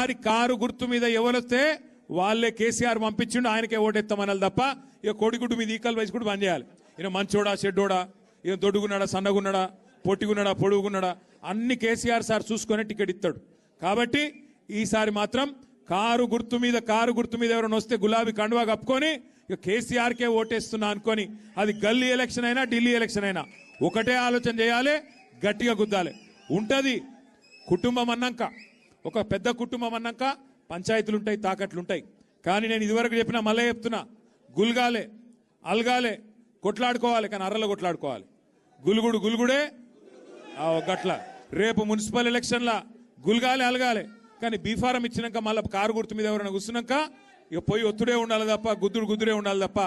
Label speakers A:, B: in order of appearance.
A: వారి కారు గుర్తు మీద ఎవరొస్తే వాళ్ళే కేసీఆర్ పంపించిండు ఆయనకే ఓటెత్తామనాలి తప్ప ఇక కోడిగుడ్డు మీద ఈకలు వేసి కూడా బంద్ చేయాలి. ఈయన మంచోడా చెడ్డోడా ఈయన దొడ్డుగున్నాడా సన్నగున్నాడా పొట్టిగున్నాడా పొడుగున్నాడా అన్ని కేసీఆర్ సార్ చూసుకొని టికెట్ ఇస్తాడు. కాబట్టి ఈసారి మాత్రం కారు గుర్తు మీద కారు గుర్తు మీద ఎవరైనా వస్తే గులాబీ కండువా కప్పుకొని ఇక కేసీఆర్కే ఓటేస్తున్నా అనుకొని అది గల్లీ ఎలక్షన్ అయినా ఢిల్లీ ఎలక్షన్ అయినా ఒకటే ఆలోచన చేయాలి గట్టిగా గుద్దాలి. ఉంటుంది కుటుంబం అన్నాక. ఒక పెద్ద కుటుంబం అన్నాక పంచాయతీలు ఉంటాయి తాకట్లు ఉంటాయి కానీ నేను ఇదివరకు చెప్పిన మళ్ళీ చెప్తున్నా గుల్గాలే అల్గాలే కొట్లాడుకోవాలి కానీ అర్రలు కొట్లాడుకోవాలి. గులుగుడు గులుగుడే గట్ల రేపు మున్సిపల్ ఎలక్షన్ల గుల్గాలే అలగాలే. కానీ బీఫారం ఇచ్చినాక మళ్ళీ కారు గుర్తు మీద ఎవరైనా కూర్చున్నాక ఇక పోయి ఒత్తుడే ఉండాలి తప్ప గుద్దుడు గుద్దుడే ఉండాలి తప్ప